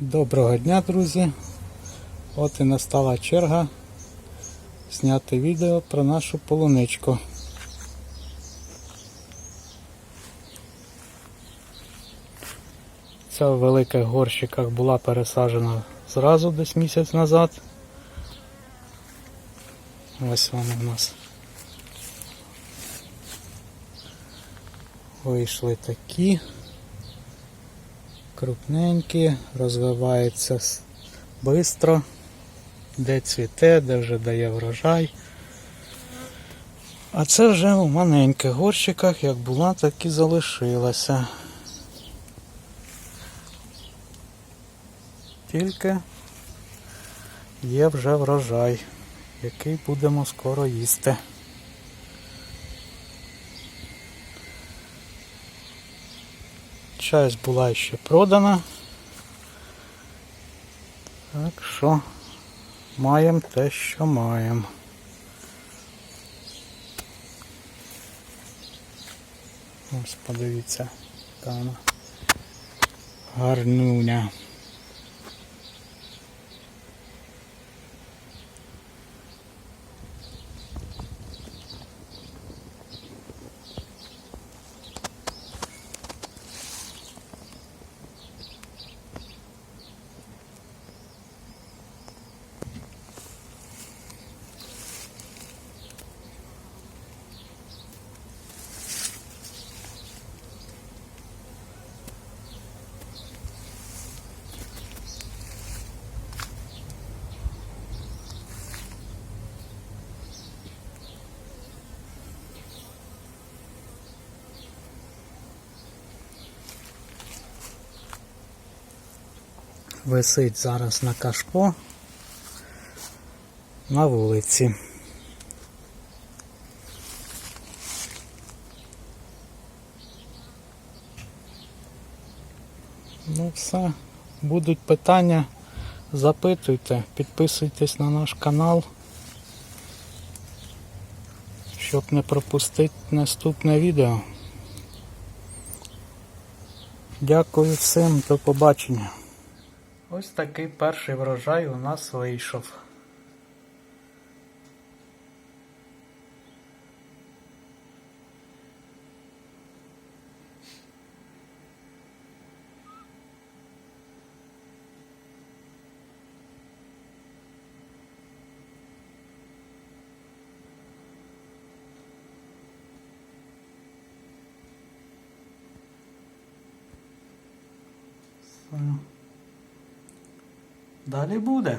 Доброго дня, друзі! От і настала черга зняти відео про нашу полуничку. Ця в великих горщиках була пересаджена зразу десь місяць назад. Ось вони в нас. Вийшли такі крупненькі, розвиваються швидко, де цвіте, де вже дає врожай. А це вже у маленьких горщиках, як була, так і залишилася. Тільки є вже врожай, який будемо скоро їсти. Часть була ще продана. Так що маємо те, що маємо. Ось подивіться, там вона Висить зараз на кашпо на вулиці. Ну все, будуть питання, запитуйте, підписуйтесь на наш канал, щоб не пропустити наступне відео. Дякую всім, до побачення. Ось такий перший врожай у нас вийшов. Все. Далі буде.